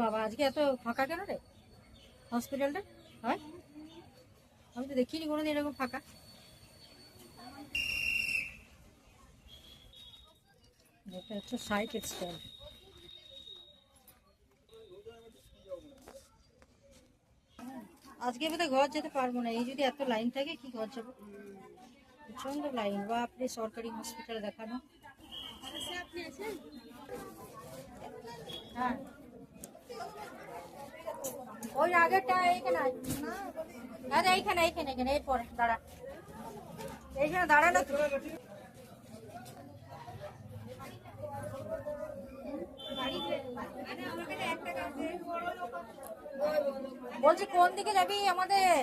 বাবা, আজকে এত ফাঁকা কেন রে? হসপিটালটা হয়? আমি তো দেখিনি কোনোদিন এরকম ফাঁকা। এটা হচ্ছে সাইট আজকে বোধহয় ঘর যেতে পারব না, এই যদি এত লাইন থাকে, কি ঘর যাব? প্রচণ্ড লাইন বা আপনি সরকারি হসপিটালে দেখানো। হ্যাঁ। ওই আগেরটা এইখানে। আরে এইখানে এইখানে এইখানে, এরপরে, দাঁড়া। এইখানে দাঁড়া না। তুই বলছি, কোন দিকে যাবি আমাদের?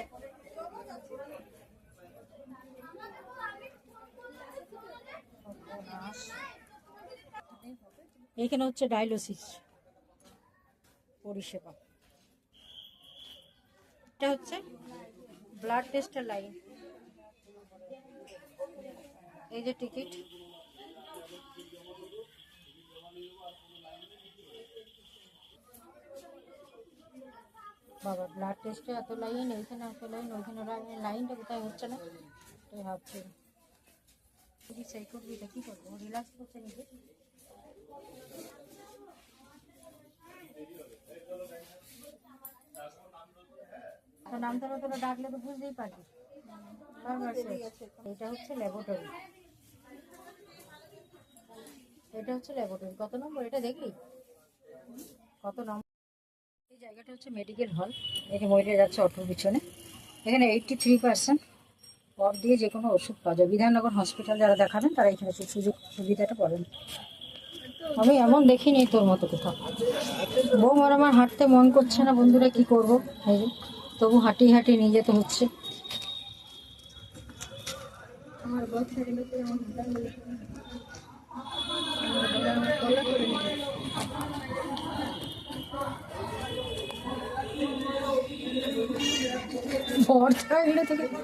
এইখানে হচ্ছে ডায়ালিসিস পরিষেবা। এটা হচ্ছে ব্লাড টেস্টের লাইন এই যে টিকিট বাবা ব্লাড টেস্টে এত লাইন এইখানে এত লাইন ওইখানে লাইন লাইনটা কোথায় হচ্ছে না? তাই ভাবছি। যদি সেই করবি এটা কী করব? রিল্যাক্স করছে নিজে। তোরা ডাকলে তো বুঝতেই এটা হচ্ছে এটা হচ্ছে কত নম্বর এটা কত নম্বর? এই জায়গাটা হচ্ছে মেডিকেল হল। মহিলা যাচ্ছে অটোর পিছনে। এখানে থ্রি পার্সেন্ট পর দিয়ে যে কোনো ওষুধ পাওয়া যায়। বিধাননগর হসপিটাল যারা দেখাবেন, তারা এখানে সুযোগ, সুবিধাটা পাবেন। আমি এমন দেখিনি তোর মতো কোথাও। বৌমার আমার হাঁটতে মন করছে না, বন্ধুরা কি করব? তবু হাঁটি হাঁটি নিয়ে যেতে হচ্ছে।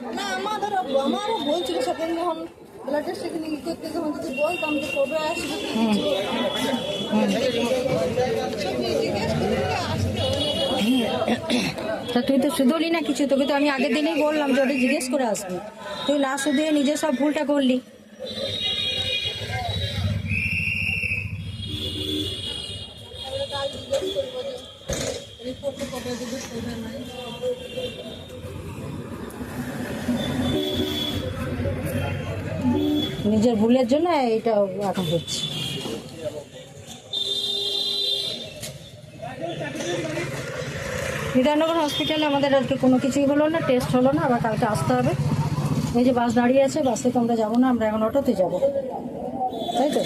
আমারও বলছিল সেখানে যখন ব্লাড টেস্ট সেখানে কি করতে তখন যদি বলতাম যে কবে আসবে তা তুই তো শুধুলি না কিছু, তোকে তো আমি আগের দিনেই বললাম যে ওটা জিজ্ঞেস করে আসবি। তুই না শুধু নিজে সব ভুলটা করলি। নিজের ভুলের জন্য এইটা এখন হচ্ছে। বিধাননগর হসপিটালে আমাদের আজকে কোনো কিছুই হলো না টেস্ট হলো না, আবার কালকে আসতে হবে। এই যে বাস দাঁড়িয়ে আছে, বাসে তো আমরা যাব না, আমরা এখন অটোতে যাব। তাই তো?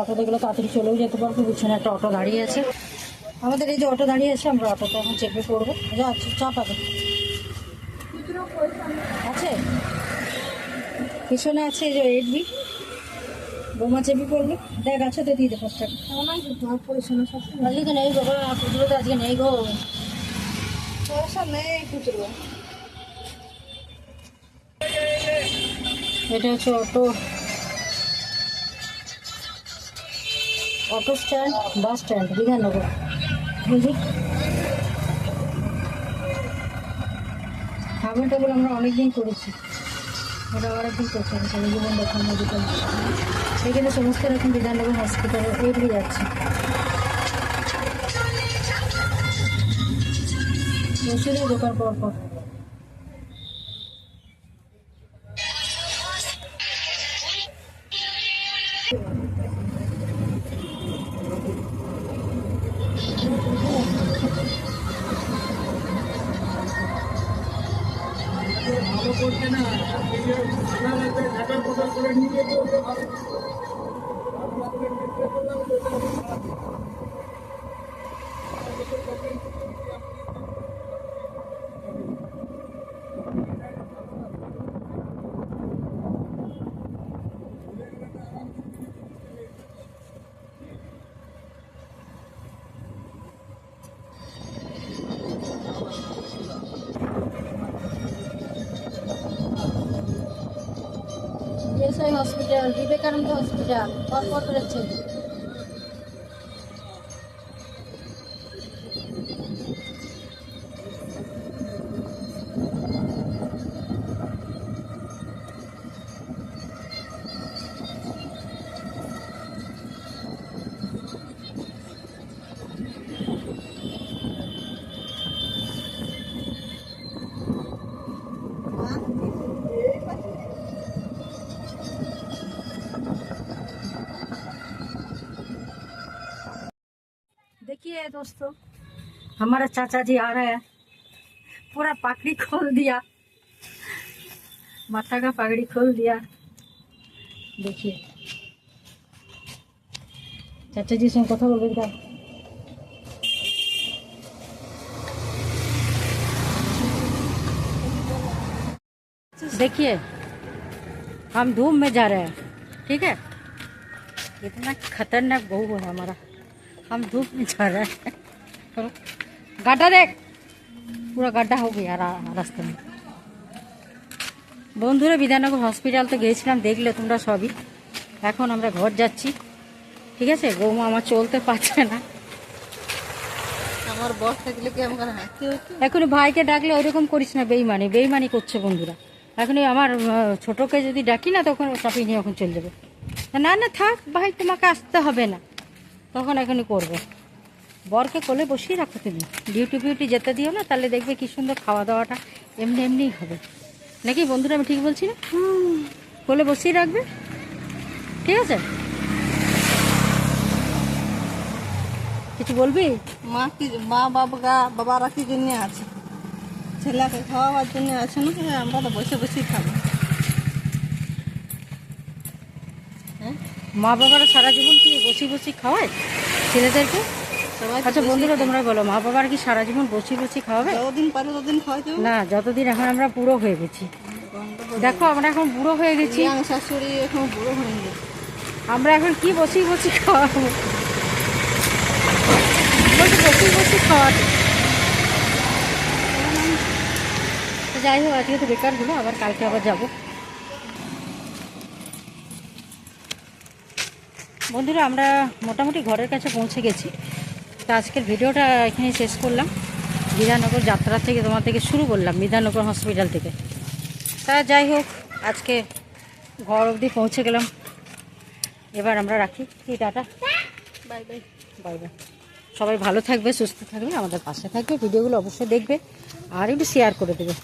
অটোতে গেলে তাড়াতাড়ি চলেও যেতে পারব, পিছনে একটা অটো দাঁড়িয়ে আছে। আমাদের এই যে অটো দাঁড়িয়ে আছে, আমরা অটোতে এখন চেপে পড়ব। যা, চা পাবে। আছে? পিছনে আছে এই যে এইট বি বোমা চেপে পড়ল দেখ আছে তো দিয়ে দে নেই খুচরো তো আজকে নেই গো পয়সা নেই খুচরো এটা হচ্ছে auto. Auto stand bus stand Bidhannagar. বুঝি হাবল টাবল আমরা অনেকদিন করেছি। ওটা আবার একদিন করছি আমি জীবন দেখা মেডিকেল এখানে সমস্ত রকম বিধাননগর হসপিটালে এগিয়ে যাচ্ছে। দোকান পর পর। ভালো করছে না 嗯。সাই হসপিটাল বিবেকানন্দ হসপিটাল পরপর है दोस्तों। हमारा चाचा जी आ रहा है। पूरा पगड़ी खोल दिया। माता का पगड़ी खोल दिया। देखिए। चाचा जी संग कथा बोल रहा देखिए, हम धूम में जा रहे हैं। ठीक है? इतना खतरनाक बहु है हमारा। हम धूप में जा रहे हैं चलो। गड्ढा देख पूरा गड्ढा हो गया रा, रास्ते में বন্ধুরা বিধাননগর হসপিটাল তো গিয়েছিলাম দেখলে তোমরা সবই এখন আমরা ঘর যাচ্ছি ঠিক আছে বৌমা আমার চলতে পারছে না আমার বস থাকলে কি আমার হাঁটতে হতো এখন ভাইকে ডাকলে ওইরকম করিস না বেইমানি বেইমানি করছে বন্ধুরা এখন এই আমার আহ, ছোটকে যদি ডাকি না তখন ও চাপিয়ে নিয়ে এখন চলে যাবে না না থাক ভাই তোমাকে আসতে হবে না তখন এখনই করবে। বরকে কোলে বসিয়ে রাখো তুমি। ডিউটি ফিউটি যেতে দিও না, তাহলে দেখবে কি সুন্দর খাওয়া দাওয়াটা এমনি এমনিই হবে। নাকি বন্ধুরা, আমি ঠিক বলছি না? কোলে বসিয়ে রাখবে? ঠিক আছে? কিছু বলবি? মা কি, মা, বাবা বাবারা কি জন্য আছে? ছেলেকে খাওয়াবার জন্য আছে না? আমরা তো বসে বসেই খাব। মা বাবারা সারা জীবন কি বসি বসি খাওয়ায়? ছেলেদেরকে? আচ্ছা বন্ধুরা তোমরা বলো মা বাবার কি সারা জীবন বসি বসি খাওয়াবে? যতদিন পারে ততদিন খাওয়াতে না যতদিন এখন আমরা বুড়ো হয়ে গেছি। দেখো আমরা এখন বুড়ো হয়ে গেছি। শাশুড়ি এখন বুড়ো হয়ে গেছে। আমরা এখন কি বসি বসি খাওয়াবো? বসি বসি খাওয়াতে তো যাই হোক আজকে তো বেকার হলো আবার কালকে আবার যাব। বন্ধুরা আমরা মোটামুটি ঘরের কাছে পৌঁছে গেছি। তো আজকের ভিডিওটা এখানে শেষ করলাম। বিধাননগর যাত্রা থেকে তোমার থেকে শুরু করলাম বিধাননগর হসপিটাল থেকে। তা যাই হোক আজকে ঘর অবধি পৌঁছে গেলাম। এবার আমরা রাখি। কি tata? Bye bye. Bye bye. সবাই ভালো থাকবে সুস্থ থাকবে আমাদের পাশে থাকবে। ভিডিওগুলো অবশ্যই দেখবে আর একটু শেয়ার করে দেবে।